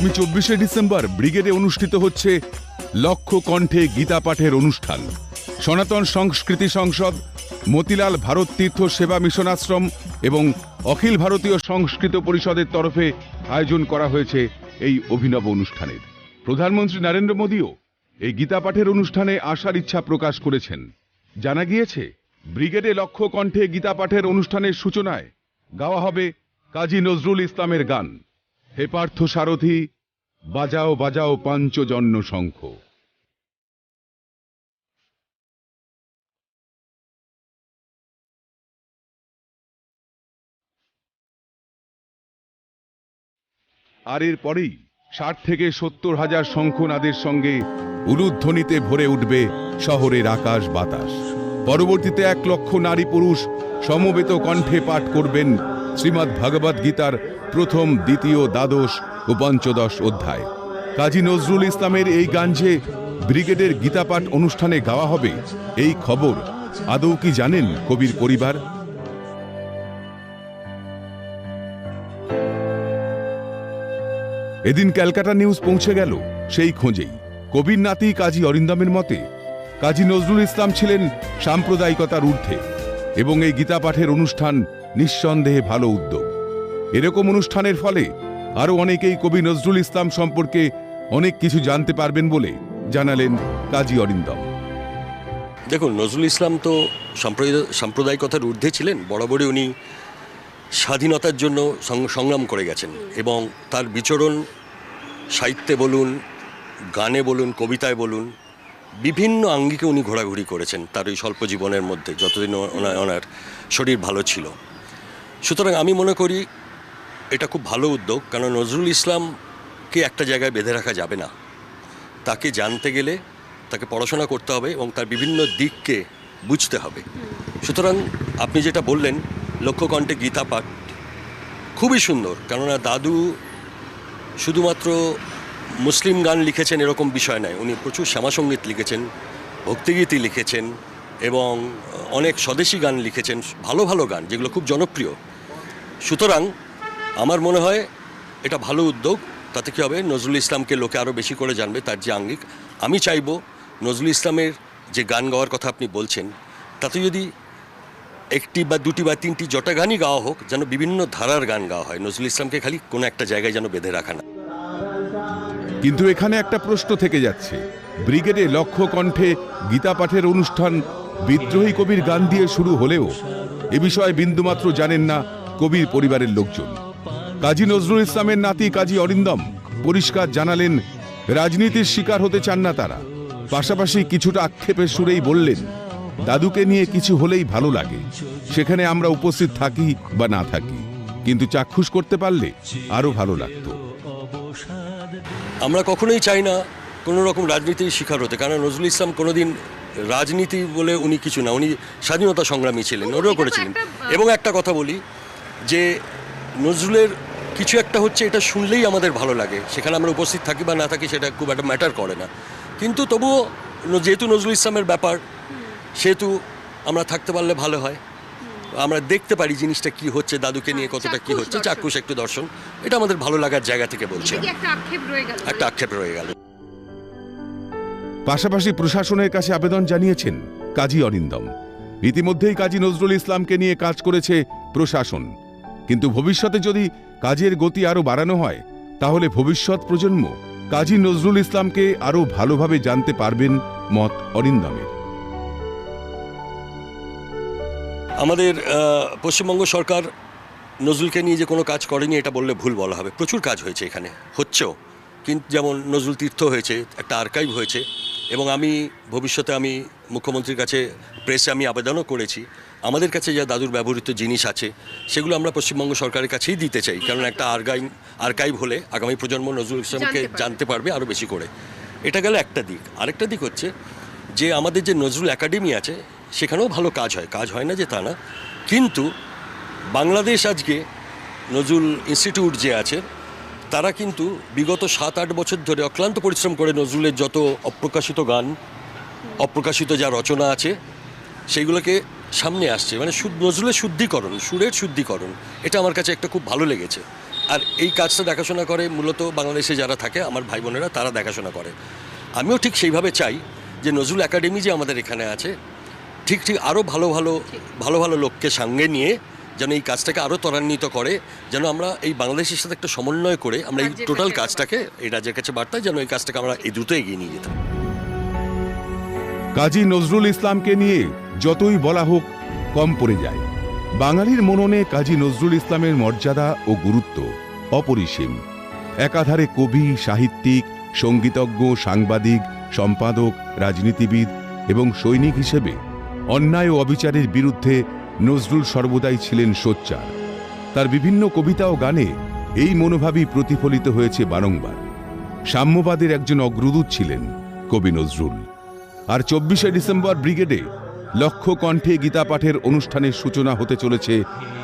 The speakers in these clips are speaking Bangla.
আগামী চব্বিশে ডিসেম্বর ব্রিগেডে অনুষ্ঠিত হচ্ছে লক্ষ কণ্ঠে গীতা পাঠের অনুষ্ঠান। সনাতন সংস্কৃতি সংসদ, মতিলাল ভারত তীর্থ সেবা মিশন আশ্রম এবং অখিল ভারতীয় সংস্কৃত পরিষদের তরফে আয়োজন করা হয়েছে এই অভিনব অনুষ্ঠানের। প্রধানমন্ত্রী নরেন্দ্র মোদীও এই গীতা পাঠের অনুষ্ঠানে আসার ইচ্ছা প্রকাশ করেছেন। জানা গিয়েছে, ব্রিগেডে লক্ষ কণ্ঠে গীতা পাঠের অনুষ্ঠানের সূচনায় গাওয়া হবে কাজী নজরুল ইসলামের গান। হে পার্থ সারথি, বাজাও বাজাও পাঞ্চজন্য শঙ্খ। আর এর পরেই ষাট থেকে সত্তর হাজার শঙ্খনাদের সঙ্গে উলুধ্বনিতে ভরে উঠবে শহরের আকাশ বাতাস। পরবর্তীতে এক লক্ষ নারী পুরুষ সমবেত কণ্ঠে পাঠ করবেন শ্রীমদ্ ভগবদ গীতার প্রথম, দ্বিতীয়, দ্বাদশ ও পঞ্চদশ অধ্যায়। কাজী নজরুল ইসলামের এই গান যে ব্রিগেডের গীতাপাঠ অনুষ্ঠানে গাওয়া হবে, এই খবর আদৌ কি জানেন কবির পরিবার? এদিন ক্যালকাটা নিউজ পৌঁছে গেল সেই খোঁজেই। কবির নাতি কাজী অরিন্দমের মতে, কাজী নজরুল ইসলাম ছিলেন সাম্প্রদায়িকতার ঊর্ধ্বে এবং এই গীতা পাঠের অনুষ্ঠান নিঃসন্দেহে ভালো উদ্যোগ। এরকম অনুষ্ঠানের ফলে আরও অনেকেই কবি নজরুল ইসলাম সম্পর্কে অনেক কিছু জানতে পারবেন বলে জানালেন কাজী অরিন্দম। দেখুন, নজরুল ইসলাম তো সাম্প্রদায়, সাম্প্রদায়িকতার ঊর্ধ্বে ছিলেন। বরাবরই উনি স্বাধীনতার জন্য সংগ্রাম করে গেছেন এবং তার বিচরণ সাহিত্যে বলুন, গানে বলুন, কবিতায় বলুন, বিভিন্ন আঙ্গিকে উনি ঘোরাঘুরি করেছেন তার ওই স্বল্প জীবনের মধ্যে, যতদিন ওনার শরীর ভালো ছিল। সুতরাং আমি মনে করি এটা খুব ভালো উদ্যোগ কারণ নজরুল ইসলামকে একটা জায়গায় বেঁধে রাখা যাবে না। তাকে জানতে গেলে তাকে পড়াশোনা করতে হবে এবং তার বিভিন্ন দিককে বুঝতে হবে। সুতরাং আপনি যেটা বললেন লক্ষ্যকণ্ঠে গীতা পাঠ খুবই সুন্দর, কেননা দাদু শুধুমাত্র মুসলিম গান লিখেছেন এরকম বিষয় নয়, উনি প্রচুর শ্যামাসঙ্গীত লিখেছেন, ভক্তিগীতি লিখেছেন এবং অনেক স্বদেশী গান লিখেছেন, ভালো ভালো গান, যেগুলো খুব জনপ্রিয়। সুতরাং আমার মনে হয় এটা ভালো উদ্যোগ। তাতে কী হবে? নজরুল ইসলামকে লোকে আরও বেশি করে জানবে তার যে আঙ্গিক। আমি চাইব নজরুল ইসলামের যে গান গাওয়ার কথা আপনি বলছেন, তাতে যদি একটি বা দুটি বা তিনটি জটা গানই গাওয়া হোক, যেন বিভিন্ন ধারার গান গাওয়া হয়। নজরুল ইসলামকে খালি কোনো একটা জায়গায় যেন বেঁধে রাখা না। কিন্তু এখানে একটা প্রশ্ন থেকে যাচ্ছে। ব্রিগেডে লক্ষ্য কণ্ঠে গীতা পাঠের অনুষ্ঠান বিদ্রোহী কবির গান দিয়ে শুরু হলেও এ বিষয়ে বিন্দুমাত্র জানেন না কবির পরিবারের লোকজন। কাজী নজরুল ইসলামের নাতি কাজী অরিন্দম পরিষ্কার জানালেন রাজনীতির শিকার হতে চান না তারা। পাশাপাশি কিছুটা আক্ষেপের সুরেই বললেন দাদুকে নিয়ে কিছু হলেই ভালো লাগে সেখানে আমরা উপস্থিত থাকি বা না থাকি কিন্তু চাক্ষুষ করতে পারলে আরও ভালো লাগতো। আমরা কখনোই চাই না কোনো রকম রাজনীতির শিকার হতে কারণ নজরুল ইসলাম কোনোদিন রাজনীতি বলে উনি কিছু না উনি স্বাধীনতা সংগ্রামী ছিলেন ওরাও করেছিলেন। এবং একটা কথা বলি যে নজরুলের কিছু একটা হচ্ছে এটা শুনলেই আমাদের ভালো লাগে। সেখানে আমরা উপস্থিত থাকি বা না থাকি সেটা খুব একটা ম্যাটার করে না। কিন্তু তবুও যেহেতু নজরুল ইসলামের ব্যাপার সেহেতু আমরা থাকতে পারলে ভালো হয়। আমরা দেখতে পারি জিনিসটা কি হচ্ছে দাদুকে নিয়ে কতটা কি হচ্ছে। চাক্ষুষ একটু দর্শন। এটা আমাদের ভালো লাগার জায়গা থেকে বলছি এটা কি আমি। একটা আক্ষেপ রয়ে গেল। একটা আক্ষেপ রয়ে গেল। পাশাপাশি প্রশাসনের কাছে আবেদন জানিয়েছেন কাজী অরিন্দম ইতিমধ্যেই কাজী নজরুল ইসলামকে নিয়ে কাজ করেছে প্রশাসন। কিন্তু ভবিষ্যতে যদি কাজের গতি আরও বাড়ানো হয়, তাহলে ভবিষ্যৎ প্রজন্ম কাজী নজরুল ইসলামকে আরও ভালোভাবে জানতে পারবেন মত অরিন্দমের। আমাদের পশ্চিমবঙ্গ সরকার নজরুলকে নিয়ে যে কোনো কাজ করেনি, এটা বললে ভুল বলা হবে। প্রচুর কাজ হয়েছে এখানে, হচ্ছেও। কিন্তু যেমন নজরুল তীর্থ হয়েছে, একটা আর্কাইভ হয়েছে, এবং আমি ভবিষ্যতে আমি মুখ্যমন্ত্রীর কাছে প্রেসে আমি আবেদনও করেছি। আমাদের কাছে যা দাদুর ব্যবহৃত জিনিস আছে সেগুলো আমরা পশ্চিমবঙ্গ সরকারের কাছেই দিতে চাই। কারণ একটা আর্কাইভ আর্কাইভ হলে আগামী প্রজন্ম নজরুল ইসলামকে জানতে পারবে। জানতে পারবে আরও বেশি করে। এটা গেল একটা দিক। আরেকটা দিক হচ্ছে যে আমাদের যে নজরুল একাডেমি আছে সেখানেও ভালো কাজ হয়। কাজ হয় না যে তা না। কিন্তু বাংলাদেশ আজকে নজরুল ইনস্টিটিউট যে আছে তারা কিন্তু বিগত সাত আট বছর ধরে অক্লান্ত পরিশ্রম করে নজরুলের যত অপ্রকাশিত গান অপ্রকাশিত যা রচনা আছে সেইগুলোকে সামনে আসছে মানে শুদ্ধ নজরুলের শুদ্ধিকরণ সুরের শুদ্ধিকরণ এটা আমার কাছে একটা খুব ভালো লেগেছে। আর এই কাজটা দেখাশোনা করে মূলত বাংলাদেশে যারা থাকে আমার ভাই বোনেরা তারা দেখাশোনা করে। আমিও ঠিক সেইভাবে চাই যে নজরুল একাডেমি যে আমাদের এখানে আছে ঠিক ঠিক আরও ভালো ভালো ভালো ভালো লোককে সঙ্গে নিয়ে যেন এই কাজটাকে আরও ত্বরান্বিত করে যেন আমরা এই বাংলাদেশের সাথে একটা সমন্বয় করে আমরা এই টোটাল কাজটাকে এই রাজ্যের কাছে বার্তা যেন এই কাজটাকে আমরা এই দ্রুত এগিয়ে নিয়ে যেতাম। কাজী নজরুল ইসলামকে নিয়ে যতই বলা হোক, কম পড়ে যায়। বাঙালির মননে কাজী নজরুল ইসলামের মর্যাদা ও গুরুত্ব অপরিসীম। একাধারে কবি, সাহিত্যিক, সঙ্গীতজ্ঞ, সাংবাদিক, সম্পাদক, রাজনীতিবিদ এবং সৈনিক হিসেবে অন্যায় ও অবিচারের বিরুদ্ধে নজরুল সর্বদাই ছিলেন সোচ্চার। তার বিভিন্ন কবিতা ও গানে এই মনোভাবই প্রতিফলিত হয়েছে বারংবার। সাম্যবাদের একজন অগ্রদূত ছিলেন কবি নজরুল। আর চব্বিশে ডিসেম্বর ব্রিগেডে লক্ষ কণ্ঠে গীতা পাঠের অনুষ্ঠানের সূচনা হতে চলেছে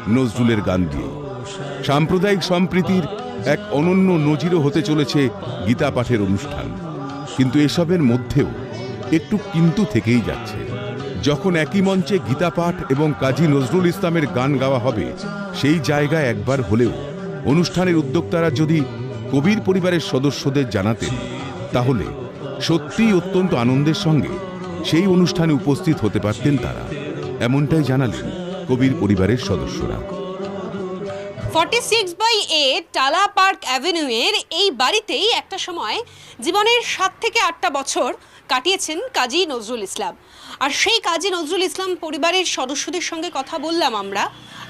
নজরুলের গান দিয়ে। সাম্প্রদায়িক সম্প্রীতির এক অনন্য নজিরও হতে চলেছে গীতা পাঠের অনুষ্ঠান। কিন্তু এসবের মধ্যেও একটু কিন্তু থেকেই যাচ্ছে। যখন একই মঞ্চে গীতা পাঠ এবং কাজী নজরুল ইসলামের গান গাওয়া হবে, সেই জায়গায় একবার হলেও অনুষ্ঠানের উদ্যোক্তারা যদি কবির পরিবারের সদস্যদের জানাতেন, তাহলে সত্যিই অত্যন্ত আনন্দের সঙ্গে সেই অনুষ্ঠানে উপস্থিত হতে পারতেন তারা। এমনটাই জানালেন কবির পরিবারের সদস্যরা। Forty six by A Tala park অ্যাভিনিউয়ের এই বাড়িতেই একটা সময় জীবনের সাত থেকে আটটা বছর কাটিয়েছেন কাজী নজরুল ইসলাম। আর সেই কাজী নজরুল ইসলাম পরিবারের সদস্যদের সঙ্গে কথা বললাম আমরা।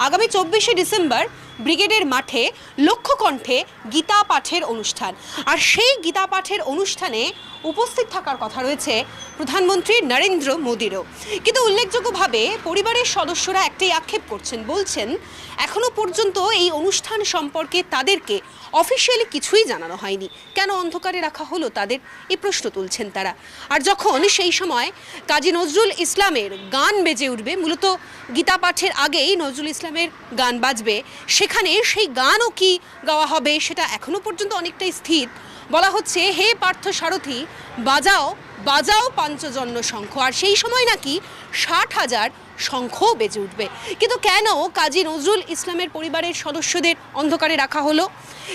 আগামী চব্বিশে ডিসেম্বর ব্রিগেডের মাঠে লক্ষ্য কণ্ঠে গীতা পাঠের অনুষ্ঠান। আর সেই গীতা পাঠের অনুষ্ঠানে উপস্থিত থাকার কথা রয়েছে প্রধানমন্ত্রী নরেন্দ্র মোদীরও। কিন্তু উল্লেখযোগ্যভাবে পরিবারের সদস্যরা একটাই আক্ষেপ করছেন, বলছেন, এখনও পর্যন্ত এই অনুষ্ঠান সম্পর্কে তাদেরকে অফিসিয়ালি কিছুই জানানো হয়নি। কেন অন্ধকারে রাখা হলো তাদের? এই প্রশ্ন তুলছেন তারা। আর যখন সেই সময় কাজী নজরুল ইসলামের গান বেজে উঠবে, মূলত গীতা পাঠের আগেই নজরুল ইসলামের গান বাজবে, সেখানে সেই গানও কি গাওয়া হবে সেটা এখনও পর্যন্ত অনেকটাই স্থির। বলা হচ্ছে, হে পার্থ সারথি, বাজাও বাজাও পাঞ্চজন্য শঙ্খ। আর সেই সময় নাকি ষাট হাজার শঙ্খও বেজে উঠবে। কিন্তু কেন কাজী নজরুল ইসলামের পরিবারের সদস্যদের অন্ধকারে রাখা হলো?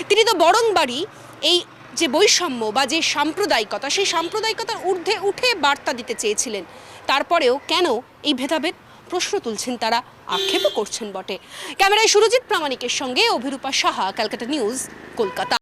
তিনি তো বরং বাড়ি এই যে বৈষম্য বা যে সাম্প্রদায়িকতা, সেই সাম্প্রদায়িকতার ঊর্ধ্বে উঠে বার্তা দিতে চেয়েছিলেন। তারপরেও কেন এই ভেদাভেদ? প্রশ্ন তুলছেন তারা, আক্ষেপও করছেন বটে। ক্যামেরায় সুরজিৎ প্রামাণিকের সঙ্গে অভিরূপা সাহা, ক্যালকাটা নিউজ, কলকাতা।